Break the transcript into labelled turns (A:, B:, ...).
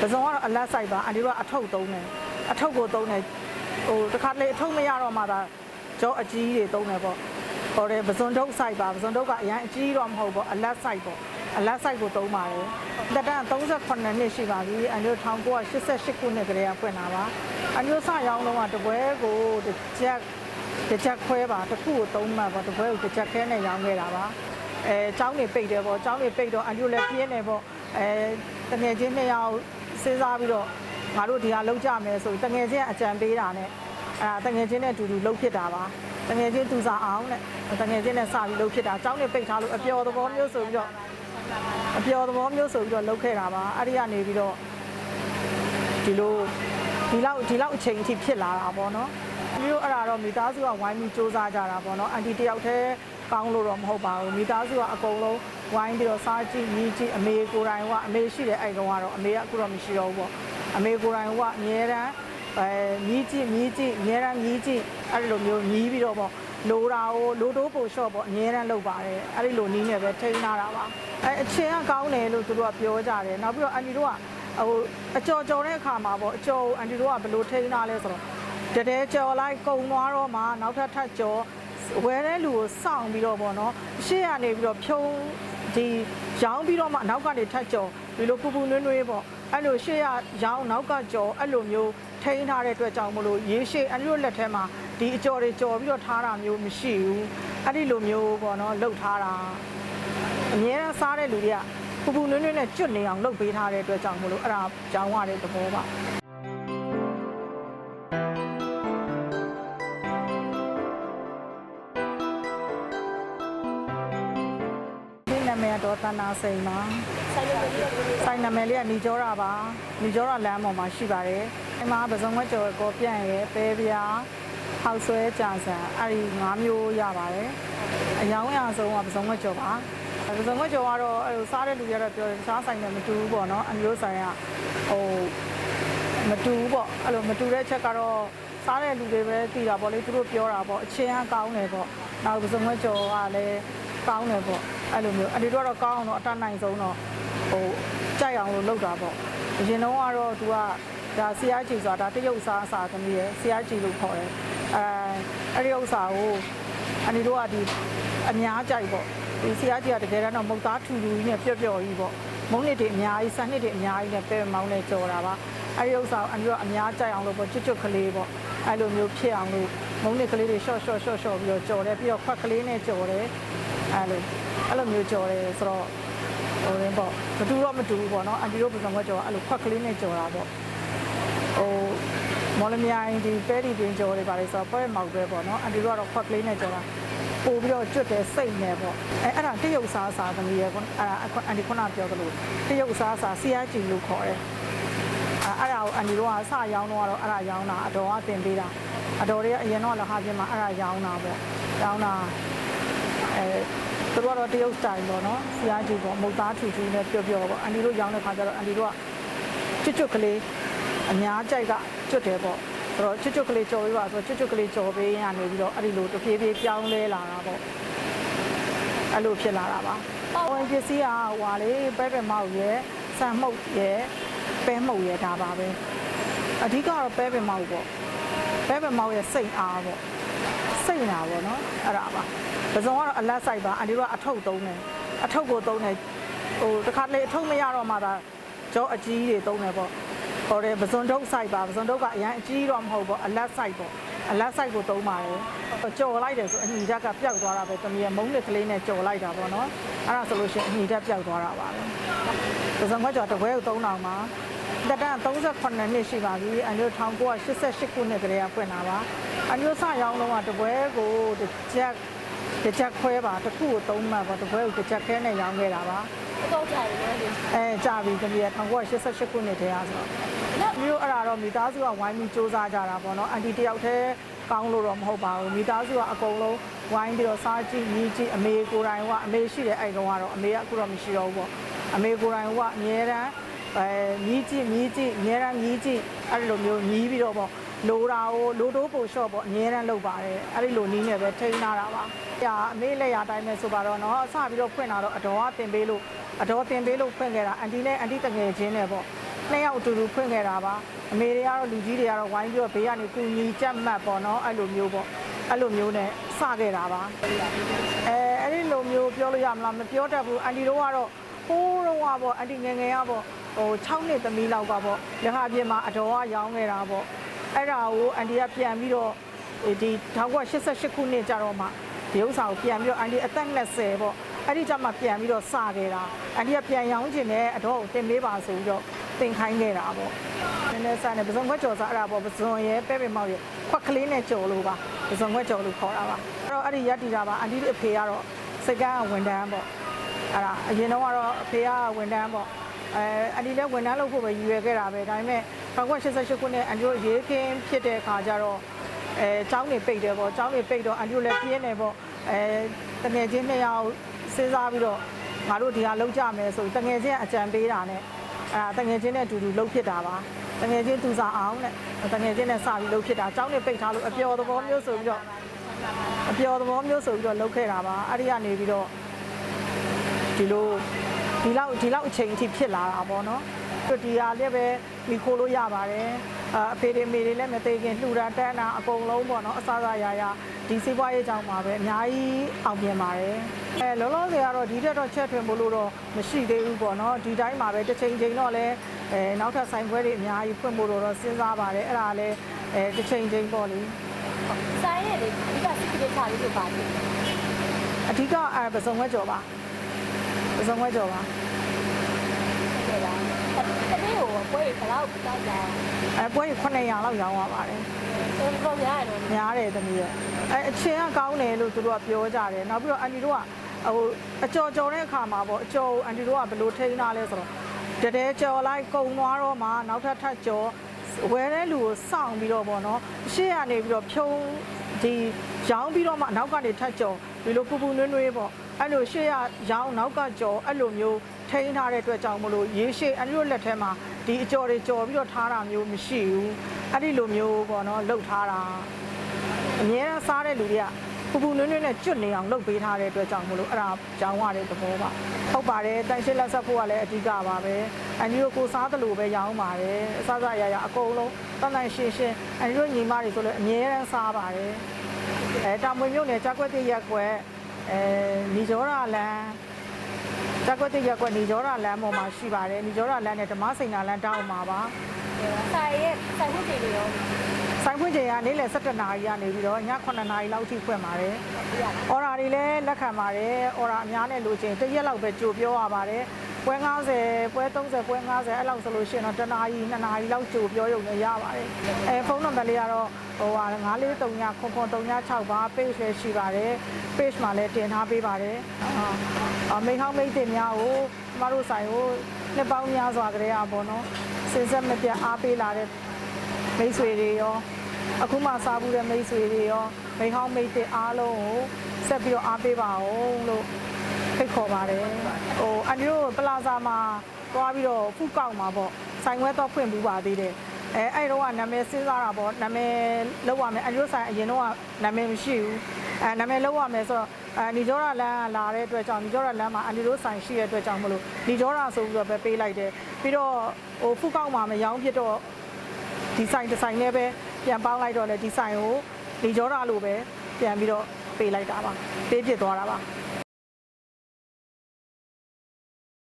A: ပစုံကတော့အလက်ဆိုင်ပါအန်ဒီတို့ကအထုပ်သုံးတယ်အထုပ်ကိုသုံးတယ်ဟိုတစ်ခါတလေအထုပ်မရတော့မှသာကြောအကြီးတွေသုံးတယ်ပေါ့ဟိုတယ်ပစုံထုတ်ဆိုင်ပါပစုံထုတ်ကအရင်အကြီးတော့မဟုတ်ပေါ့အလက်ဆိုင်ပေါ့အလက်ဆိုင်ကိုသုံးပါတယ်တက်တန်း38နှစ်ရှိပါပြီအန်ဒီတို့1988ခုနှစ်ကလေးကဖွင့်တာပါအန်ဒီတို့စရောင်းတော့ကတပွဲကိုတစ်ချက်တစ်ချက်ခွဲပါတစ်ခုကိုသုံးမှတ်ပေါ့တပွဲကိုတစ်ချက်ခဲနဲ့ရောင်းခဲ့တာပါအဲចောင်းနေပိတ်တယ်ပေါ့ចောင်းနေပိတ်တော့အန်တီတို့လည်းပြင်းနေပေါ့အဲတငယ်ချင်းနှစ်ယောက် စဉ်းစားပြီးတော့ငါတို့ဒီဟာလောက်ကြမယ်ဆိုတငယ်ချင်းအကြံပေးတာနဲ့အဲတငယ်ချင်းနဲ့အတူတူလှုပ်ဖြစ်တာပါတငယ်ချင်းတူစာအောင်နဲ့တငယ်ချင်းနဲ့စပြီးလှုပ်ဖြစ်တာចောင်းနေပိတ်ထားလို့အပျော်သဘောမျိုးဆိုပြီးတော့အပျော်သဘောမျိုးဆိုပြီးတော့လှုပ်ခဲ့တာပါအဲ့ဒီကနေပြီးတော့ဒီလိုဒီလောက်ဒီလောက်အချိန်အထိဖြစ်လာတာပေါ့နော်ဒီလိုအဲ့ဒါတော့မိသားစုကဝိုင်းပြီးစူးစမ်းကြတာပေါ့နော်အန်တီတယောက်တည်း ကောင်းလို့တော့မဟုတ်ပါဘူးမိသားစုကအကုန်လုံးဝိုင်းပြီးတော့စားကြည့်မြည်ကြည့်အမေကိုယ်တိုင်ကအမေရှိတယ်အဲ့ကောင်ကတော့အမေကအခုတော့မရှိတော့ဘူးပေါ့အမေကိုယ်တိုင်ကအမြဲတမ်းအဲမြည်ကြည့်မြည်ကြည့်အမြဲတမ်းမြည်ကြည့်အဲ့လိုမျိုးမြည်ပြီးတော့ပေါ့လိုတာကိုလိုတိုးပို့လျှော့ပေါ့အမြဲတမ်းလုပ်ပါတယ်အဲ့ဒီလိုနီးနေပဲထိန်းထားတာပါအဲအချင်းကကောင်းတယ်လို့သူတို့ကပြောကြတယ်နောက်ပြီးတော့အန်တီတို့ကဟိုအကြော်ကြော်တဲ့အခါမှာပေါ့အကျော်အန်တီတို့ကဘယ်လိုထိန်းထားလဲဆိုတော့တတဲကြော်လိုက်ကုံသွားတော့မှနောက်ထပ်ထပ်ကြော် ဝဲတဲ့လူကိုစောင့်ပြီးတော့ပေါ့နော်ရှေ့ကနေပြီးတော့ဖြုံးဒီရောင်းပြီးတော့မှနောက်ကနေထပ်ကြော်ဒီလိုပူပူနွေးနွေးပေါ့အဲ့လိုရှေ့ကရောင်းနောက်ကကြော်အဲ့လိုမျိုးထိန်းထားတဲ့အတွက်ကြောင့်မလို့ရေရှည်အန်တီတို့လက်ထဲမှာဒီအကျော်တွေကြော်ပြီးတော့ထားတာမျိုးမရှိဘူးအဲ့ဒီလိုမျိုးပေါ့နော်လှုပ်ထားတာအများအားစားတဲ့လူတွေကပူပူနွေးနွေးနဲ့ကျွတ်နေအောင်လုပ်ပေးထားတဲ့အတွက်ကြောင့်မလို့အဲ့ဒါကြောင်းရတဲ့သဘောပါ နာစိန်ပါ
B: ဆိုင်ရလေးလေးလေး
A: ဆိုင်နာမည်လေးကညီကျောရာပါညီကျောရာလမ်းပေါ်မှာရှိပါတယ်အဲ့မှာပစုံဝက်ကျော်ကိုပြန့်ရဲပဲပြားဟောက်ဆွဲကြာဆန်အဲ့ဒီ၅မျိုးရပါတယ်အယောင်ရဆုံးကပစုံဝက်ကျော်ပါပစုံဝက်ကျော်ကတော့အဲ့လိုစားတဲ့လူတွေကတော့ပြောတယ်စားဆိုင်နဲ့မတူဘူးပေါ့နော်အမျိုးဆိုင်ကဟိုမတူဘူးပေါ့အဲ့လိုမတူတဲ့ချက်ကတော့စားတဲ့လူတွေပဲသိတာပေါ့လေသူတို့ပြောတာပေါ့အချင်းကကောင်းတယ်ပေါ့နောက်ပစုံဝက်ကျော်ကလည်းကောင်းတယ်ပေါ့ အဲ့လိုမျိုးအဒီတို့ကတော့ကောင်းအောင်တော့အတတ်နိုင်ဆုံးတော့ဟိုကြိုက်အောင်လို့လုပ်တာပေါ့အရင်တော့ကတော့ तू ကဒါဆရာကြီးဆိုတာဒါတရုတ်စားအစာသမီးရယ်ဆရာကြီးလို့ခေါ်တယ်အဲအဲ့ဒီဥစ္စာကိုအနီတို့ကဒီအများကြိုက်ပေါ့ဒီဆရာကြီးကတကယ်တော့မုတ်သားထူထူကြီးနဲ့ပျော့ပျော့ကြီးပေါ့မုံနစ်တွေအများကြီးဆန်နစ်တွေအများကြီးနဲ့ပဲမောင်းနဲ့ကြော်တာပါအဲ့ဒီဥစ္စာကိုအနီတို့ကအများကြိုက်အောင်လို့ပေါ့ကျွတ်ကျွတ်ကလေးပေါ့အဲ့လိုမျိုးဖြစ်အောင်လို့မုံနစ်ကလေးတွေရှော့ရှော့ရှော့ရှော့ပြီးတော့ကြော်တယ်ပြီးတော့ခွက်ကလေးနဲ့ကြော်တယ်အဲ့လို အဲ့လိုမျိုးကြော်တယ်ဆိုတော့ဟိုရင်းပေါ့မတူတော့မတူဘူးပေါ့နော်အန်တီတို့ပုံစံကကြော်အဲ့လိုခွက်ကလေးနဲ့ကြော်တာပေါ့ဟိုမော်လမြိုင်ဒီပဲဒီပင်ကြော်တွေပါလေဆိုတော့ပွဲမောက်ပဲပေါ့နော်အန်တီတို့ကတော့ခွက်ကလေးနဲ့ကြော်တာပို့ပြီးတော့ကျွတ်တယ်စိတ်နဲ့ပေါ့အဲအဲ့ဒါတရုတ်စားစားသမီးရဲ့ကွအဲ့ဒါအန်တီခုနပြောသလိုတရုတ်စားစားဆီယာဂျီလို့ခေါ်တယ်အဲအဲ့ဒါကိုအန်တီတို့ကစရောင်းတော့ကတော့အဲ့ဒါရောင်းတာအတော်ကတင်ပေးတာအတော်တွေကအရင်တော့လဟာပြင်မှာအဲ့ဒါရောင်းတာပေါ့ရောင်းတာအဲ သူတို့ကတော့တရုတ်စတိုင်ပေါ့နော်ဆရာကြီးပေါ့မုတ်သားထူထူနဲ့ပျော့ပျော့ပေါ့အန်ဒီတို့ရောင်းတဲ့ခါကျတော့အန်ဒီတို့ကကျွတ်ကျွတ်ကလေးအများကြိုက်ကကျွတ်တယ်ပေါ့ဆိုတော့ကျွတ်ကျွတ်ကလေးကြော်ပေးပါဆိုတော့ကျွတ်ကျွတ်ကလေးကြော်ပေးရနေပြီးတော့အဲ့ဒီလိုတဖြည်းဖြည်းပြောင်းလဲလာတာပေါ့အဲ့လိုဖြစ်လာတာပါဝင်ပစ္စည်းကဟွာလေပဲပဲမောက်ရယ်ဆန်မှုတ်ရယ်ပဲမှုတ်ရယ်ဒါပါပဲအဓိကတော့ပဲပဲမောက်ပေါ့ပဲပဲမောက်ရယ်စိတ်အားပေါ့ စိတ်နာပေါ့နော်အဲ့ဒါပါပစုံကတော့အလက်ဆိုင်ပါအန်ဒီတို့ကအထုပ်သုံးတယ်အထုပ်ကိုသုံးတယ်ဟိုတစ်ခါတလေအထုပ်မရတော့မှသာကြောအကြီးတွေသုံးတယ်ပေါ့ဟိုတယ်ပစုံတုပ်ဆိုင်ပါပစုံတုပ်ကအရင်အကြီးတော့မဟုတ်ပေါ့အလက်ဆိုင်ပေါ့အလက်ဆိုင်ကိုသုံးပါတယ်ကြော်လိုက်တယ်ဆိုအညီဓာတ်ကပျောက်သွားတာပဲတမီးကမုံးနဲ့ကလေးနဲ့ကြော်လိုက်တာပေါ့နော်အဲ့ဒါဆိုလို့ရှိရင်အညီဓာတ်ပျောက်သွားတာပါပဲပစုံကကြော်တစ်ပွဲကို3000ပါတက်တန်း38နှစ်ရှိပါပြီအန်ဒီတို့1988ခုနှစ်ကလေးကဖွင့်တာပါ အန်ဒီတို့စရောင်းတော့ကတပွဲကိုတစ်ချက်တစ်ချက်ခွဲပါတစ်ခုကို3မှတ်ပေါ့တပွဲကိုတစ်ချက်ခဲနဲ့ရောင်းခဲ့တာပါ
B: တော့ကြရတယ်လေ
A: အဲကြာပြီတမီးက1988ခုနှစ်တည်းအားဆိုတော့မျိုးအဲ့ဒါတော့မိသားစုကဝိုင်းပြီးစူးစမ်းကြတာပေါ့နော်အန်တီတယောက်တည်းကောင်းလို့တော့မဟုတ်ပါဘူးမိသားစုကအကုန်လုံးဝိုင်းပြီးတော့စားကြည့်မြည်ကြည့်အမေကိုယ်တိုင်ကအမေရှိတယ်အဲ့ကောင်ကတော့အမေကအခုတော့မရှိတော့ဘူးပေါ့အမေကိုယ်တိုင်ကအမြဲတမ်း အဲမြည်ကြည့်မြည်ကြည့်အများရန်မြည်ကြည့်အဲ့လိုမျိုးမြည်ပြီးတော့ပေါ့လိုတာကိုလိုတိုးပုံလျှော့ပေါ့အများရန်လုပ်ပါတယ်အဲ့ဒီလိုနီးနေပဲထိန်းထားတာပါ။ကြာအမေလက်ရအတိုင်းပဲဆိုပါတော့နော်အစပြီးတော့ဖွင့်လာတော့အတော်ကတင်ပေးလို့အတော်တင်ပေးလို့ဖွင့်ခဲ့တာအန်တီနဲ့အန်တီတငယ်ချင်းနဲ့ပေါ့နှစ်ယောက်အတူတူဖွင့်ခဲ့တာပါ။အမေတွေကတော့လူကြီးတွေကတော့ဝိုင်းပြီးတော့ဘေးကနေကူညီကြက်မှတ်ပေါ့နော်အဲ့လိုမျိုးပေါ့အဲ့လိုမျိုးနဲ့စခဲ့တာပါအဲအဲ့ဒီလိုမျိုးပြောလို့ရမလားမပြောတတ်ဘူးအန်တီတို့ကတော့ဟိုးတော့ပေါ့အန်တီငယ်ငယ်ကပေါ့ ဟို6နှစ်သမီးလောက်ကပေါ့လက်ဟာပြင်မှာအတော်ကရောင်းခဲ့တာပေါ့အဲ့ဒါကိုအန်တီကပြန်ပြီးတော့ဒီ1988ခုနှစ်ကျတော့မှဒီဥစ္စာကိုပြန်ပြီးတော့အန်တီအသက်20ပေါ့အဲ့ဒီကျမှပြန်ပြီးတော့စခဲ့တာအန်တီကပြန်ရောင်းချင်တဲ့အတော့ကိုတင်ပေးပါဆိုပြီးတော့တင်ခိုင်းခဲ့တာပေါ့နည်းနည်းစားနေပစုံခွက်ကြော်စားအဲ့ဒါပေါ့ပစုံရဲပဲပဲမောက်ရဲခွက်ကလေးနဲ့ကြော်လို့ပါပစုံခွက်ကြော်လို့ခေါ်တာပါအဲ့တော့အဲ့ဒီရက်တီတာပါအန်တီအဖေကတော့စိတ်ကန်းကဝန်တန်းပေါ့အဲ့ဒါအရင်တော့ကတော့အဖေကဝန်တန်းပေါ့ အဲအဒီလည်းဝန်ထမ်းလုပ်ဖို့ပဲရည်ရွယ်ခဲ့တာပဲဒါပေမဲ့1988ခုနှစ်အန်ဒီရိုရေးခင်းဖြစ်တဲ့အခါကျတော့အဲចောင်းနေပိတ်တယ်ပေါ့ចောင်းနေပိတ်တော့အန်ဒီရိုလည်းပြင်းနေပေါ့အဲတငယ်ချင်းနှစ်ယောက်စဉ်းစားပြီးတော့ငါတို့ဒီဟာလောက်ကြမယ်ဆိုတငယ်ချင်းအကြံပေးတာနဲ့အဲတငယ်ချင်းနဲ့အတူတူလောက်ဖြစ်တာပါတငယ်ချင်းသူစားအောင်တဲ့တငယ်ချင်းနဲ့စပြီးလုပ်ဖြစ်တာကျောင်းနဲ့ပိတ်ထားလို့အပျော်သဘောမျိုးဆိုပြီးတော့အပျော်သဘောမျိုးဆိုပြီးတော့လုပ်ခဲ့တာပါအဲ့ဒီကနေပြီးတော့ဒီလို ဒီလောက်ဒီလောက်အချိန်အထိဖြစ်လာတာပေါ့နော်တို့ဒီဟာလည်းပဲမိခိုးလို့ရပါတယ်အာအဖေတွေမေတွေလည်းမသေးခင်လှူတာတန်းတာအကုန်လုံးပေါ့နော်အစားစားရရဒီစီးပွားရေးကြောင့်ပါပဲအများကြီးအောင်မြင်ပါတယ်အဲလောလောဆယ်ကတော့ဒီတက်တော့ချက်ထွင်ဖို့လို့တော့မရှိသေးဘူးပေါ့နော်ဒီတိုင်းမှာပဲတစ်ချိန်ချိန်တော့လည်းအဲနောက်ထပ်ဆိုင်ပွဲတွေအများကြီးဖွင့်ဖို့တော့စဉ်းစားပါတယ်အဲ့ဒါလည်းအဲတစ်ချိန်ချိန်ပေါ့လေ
B: ဆိုင်ရဲ့လေဒီကစစ်ပြေချာလေးဆိုပါတယ်
A: အဓိကအဲပစုံဝဲကြော်ပါ ပစုံဝဲကြော်ပါ
B: ဟုတ်ကဲ့လားတပည့်ကိုပွဲဘလောက်တောက်တာ
A: အဲပွဲ900လောက်ရောင်းရပါတယ်
B: တော်တော်များရတယ်
A: များတယ်သမီးရဲ့အဲအချင်းကကောင်းတယ်လို့သူတို့ကပြောကြတယ်နောက်ပြီးတော့အန်တီတို့ကဟိုအကျော်ကျော်တဲ့အခါမှာပေါ့အကျော်ကိုအန်တီတို့ကဘယ်လိုထိန်းထားလဲဆိုတော့တတဲကျော်လိုက်ကုံသွားတော့မှနောက်ထပ်ထပ်ကျော်ဝဲတဲ့လူကိုစောင့်ပြီးတော့ပေါ့နော်အရှေ့ကနေပြီးတော့ဖြုံးဒီရောင်းပြီးတော့မှနောက်ကနေထပ်ကျော်ဒီလိုပူပူနွေးနွေးပေါ့ အဲ့လိုရှေ့ရရောင်းနောက်ကကျော်အဲ့လိုမျိုးထိန်းထားတဲ့အတွက်ကြောင့်မလို့ရေရှည်အန်တီတို့လက်ထဲမှာဒီအကျော်တွေကျော်ပြီးတော့ထားတာမျိုးမရှိဘူးအဲ့ဒီလိုမျိုးပေါ့နော်လှုပ်ထားတာအများအားစားတဲ့လူတွေကပူပူနွေးနွေးနဲ့ကျွတ်နေအောင်လုပ်ပေးထားတဲ့အတွက်ကြောင့်မလို့အဲ့ဒါကြောင်းရတဲ့သဘောပါဟုတ်ပါတယ်တိုင်ရှင်းလက်ဆက်ဖို့ကလည်းအဓိကပါပဲအန်ဒီတို့ကိုစားသလိုပဲရောင်းပါတယ်အစားစားရရအကုန်လုံးတန်တန်ရှင်းရှင်းအန်ဒီတို့ညီမတွေဆိုလည်းအများအားစားပါတယ်အဲတာမွေမြို့နယ်ကြောက်ွက်တိရက်ကွက် အဲညီကျော်ရလန်းကြောက်ွက်တိရက်ကွက်ညီကျော်ရလန်းပေါ်မှာရှိပါတယ်ညီကျော်ရလန်းနဲ့ဓမ္မစိန်နာလန်းတောင်းမှာပါ
B: ဆိုင်ရဲ့ဆိုင်မှုတွေရော
A: ဆိုင်ဖွင့်ချိန်ကနေ့လယ်17နာရီကနေပြီးတော့ည9နာရီလောက်ထိဖွင့်ပါတယ်
B: ပြရလား။
A: အော်ရာတွေလည်းလက်ခံပါတယ်။အော်ရာအများနဲ့လိုချင်တစ်ရက်လောက်ပဲကြိုပြောရပါတယ်။ ပွဲ90ပွဲ30ပွဲ90အဲ့လောက်ဆိုလို့ရှိရင်တော့တစ်နာရီ2နာရီလောက်ကြိုပြောရုံနဲ့ရပါတယ်။အဲဖုန်းနံပါတ်လေးကတော့ဟိုဟာ9439ခွန်ခွန်336ပါ page လည်းရှိပါတယ်။ page မှာလည်းတင်ထားပေးပါတယ်။အာမိဟောင်းမိတ်တင်များကိုကျမတို့ဆိုင်ကိုနှစ်ပေါင်းများစွာကလေးอ่ะပေါ့နော်။စဉ်ဆက်မပြတ်အားပေးလာတဲ့မိတ်ဆွေတွေရောအခုမှစားဘူးတဲ့မိတ်ဆွေတွေရောမိဟောင်းမိတ်တွေအားလုံးကိုဆက်ပြီးတော့အားပေးပါအောင်လို့ ဖိတ်ခေါ်ပါတယ်ဟိုအန်ဒီတို့ပလာဇာမှာသွားပြီးတော့ဖူးကောက်မှာပေါ့ဆိုင်ဝဲတော့ဖွင့်ပြီးပါသေးတယ်အဲအဲ့တော့ကနာမည်စဉ်းစားတာပေါ့နာမည်လောက်ရမယ်အန်ဒီတို့ဆိုင်အရင်တော့ကနာမည်မရှိဘူးအဲနာမည်လောက်ရမယ်ဆိုတော့အဲနီဂျောရာလန်ကလာတဲ့အတွက်ကြောင့်နီဂျောရာလန်မှာအန်ဒီတို့ဆိုင်ရှိတဲ့အတွက်ကြောင့်မလို့နီဂျောရာဆိုပြီးတော့ပဲပေးလိုက်တယ်ပြီးတော့ဟိုဖူးကောက်မှာမရောင်းဖြစ်တော့ဒီဆိုင်ဒီဆိုင်နဲ့ပဲပြန်ပေါင်းလိုက်တော့လေဒီဆိုင်ကိုဒီကြောတာလို့ပဲပြန်ပြီးတော့ပေးလိုက်တာပါပေးပြစ်သွားတာပါ